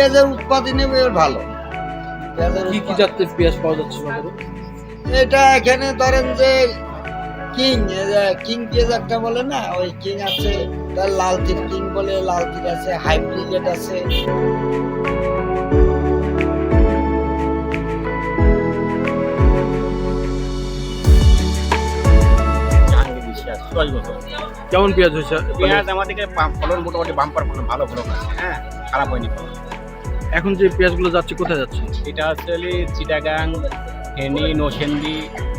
পেঁয়াজের উৎপাদনে ভালো। পেঁয়াজের কি কি জাতের পেঁয়াজ পাওয়া যাচ্ছে এটা এখানে ধরেন যে কিং কিং পেঁয়াজ একটা বলে না ওই কিং আছে তার লাল তীর কিং বলে লাল তীর আছে হাইব্রিড আছে। কেমন পেঁয়াজ হয়েছে? পেঁয়াজ আমাদেরকে ফলন মোটামুটি বাম্পার ফলন ভালো ফলন আছে। হ্যাঁ। খারাপ হয়নি ফলন। এখন যে পেঁয়াজগুলো যাচ্ছে কোথায় যাচ্ছে? এটা আসলে চিটাগাং ফেনী নৌসেন্দি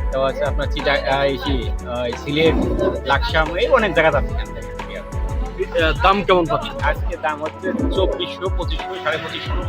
তারপর আছে আপনার চিটা এই কি, আহ, সিলেট লাকসাম এই অনেক জায়গা যাচ্ছে এখান থেকে পেঁয়াজ। দাম কেমন পাচ্ছে আজকে দাম হচ্ছে চব্বিশশো পঁচিশশো সাড়ে পঁচিশশো।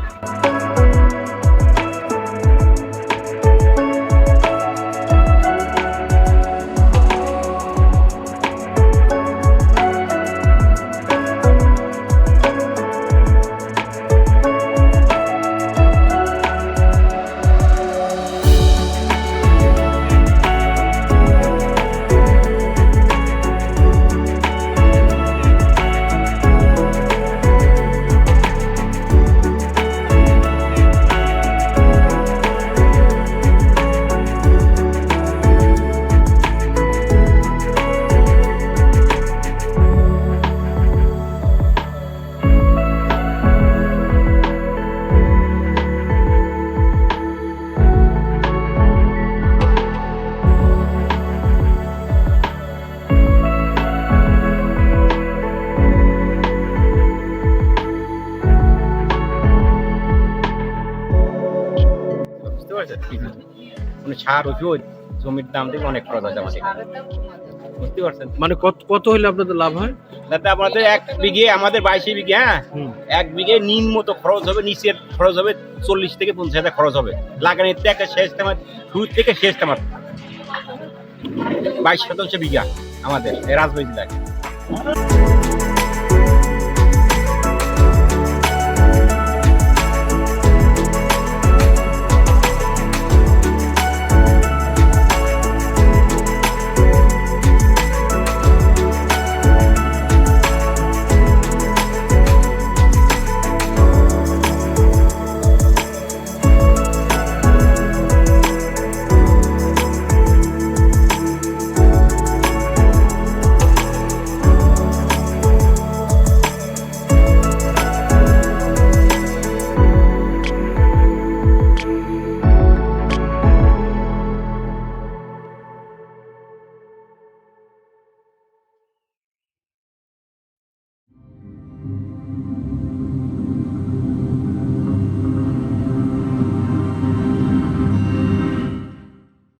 বুঝতে পারছেন মানে সার ওষুধ জমির দাম থেকে অনেক খরচ আছে আমাদের বুঝতে পারছেন? মানে কত কত হলে আপনাদের লাভ হয়? যাতে আমাদের এক বিঘে আমাদের বাইশে বিঘে হ্যাঁ? এক বিঘে নিম্নত খরচ হবে নিচের খরচ হবে চল্লিশ থেকে পঞ্চাশ হাজার খরচ হবে। লাগানোর থেকে শেষ আমার শুরু থেকে শেষ আমার বাইশ শতাংশ বিঘা আমাদের রাজবাড়ি জেলায়